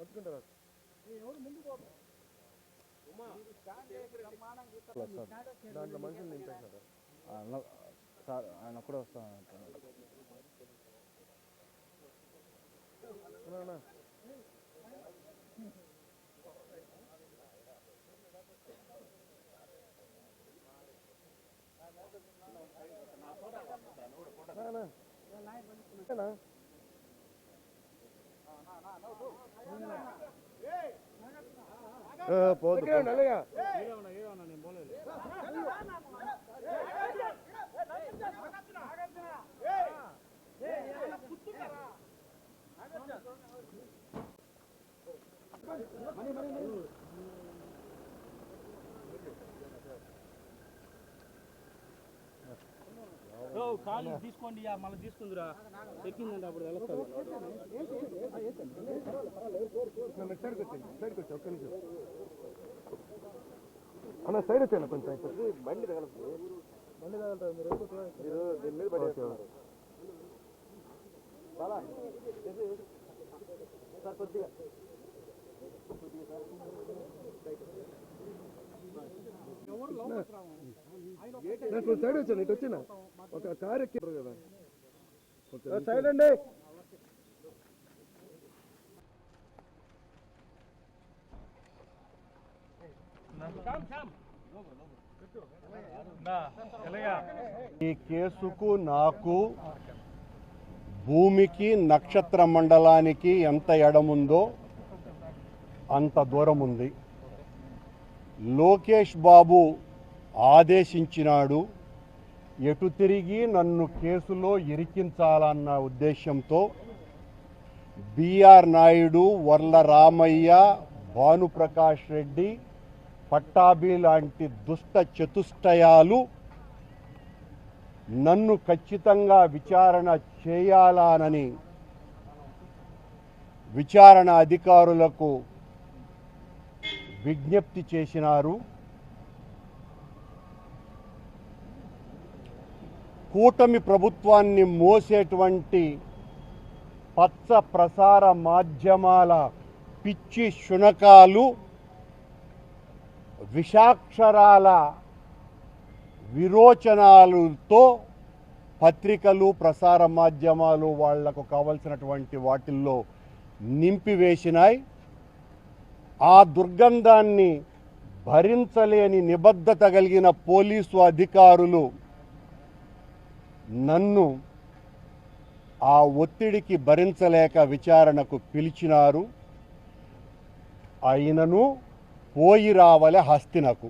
కట్టుకుంటారా దాంట్లో మనుషులు నింపేసినారు అన్న- సార్ ఆయన కూడా వస్తాను అంటున్నాడు అన్నా, అన్నా. అన్నా, అన్నా. ఏ, పోదు నల్లగా ఖాళీ తీసుకోండి మళ్ళీ తీసుకుందిరా. ఎక్కిందండి అప్పుడు తెలుస్తుంది. అన్న సైడ్ వచ్చాను కొంచెం బండి తగలదు బండి తగలుతుంది మీరు దీని మీద పడేస్తున్నారు సార్ కొద్దిగా నాకు సైడ్ వచ్చాను ఇటు వచ్చిన. ఒక కారు కదా సైడ్ అండి ఈ కేసుకు నాకు భూమికి నక్షత్ర మండలానికి ఎంత ఎడముందో అంత దూరం ఉంది లోకేష్ బాబు ఆదేశించినాడు ఎటు తిరిగి నన్ను కేసులో ఇరికించాలన్న ఉద్దేశంతో బిఆర్ నాయుడు వర్ల రామయ్య భానుప్రకాష్ రెడ్డి పట్టాభి లాంటి దుష్ట చతుష్టయాలు నన్ను ఖచ్చితంగా విచారణ చేయాలానని విచారణ అధికారులకు విజ్ఞప్తి చేసినారు. కూటమి ప్రభుత్వాన్ని మోసేటువంటి పచ్చ ప్రసార మాధ్యమాల పిచ్చి శునకాలు విషాక్షరాల విరోచనాలతో పత్రికలు ప్రసార మాధ్యమాలు వాళ్ళకు కావలసినటువంటి వాటిల్లో నింపివేసినాయి. ఆ దుర్గంధాన్ని భరించలేని నిబద్ధత కలిగిన పోలీసు అధికారులు నన్ను ఆ ఒత్తిడికి భరించలేక విచారణకు పిలిచినారు. అయినను పోయి రావలే హస్తినకు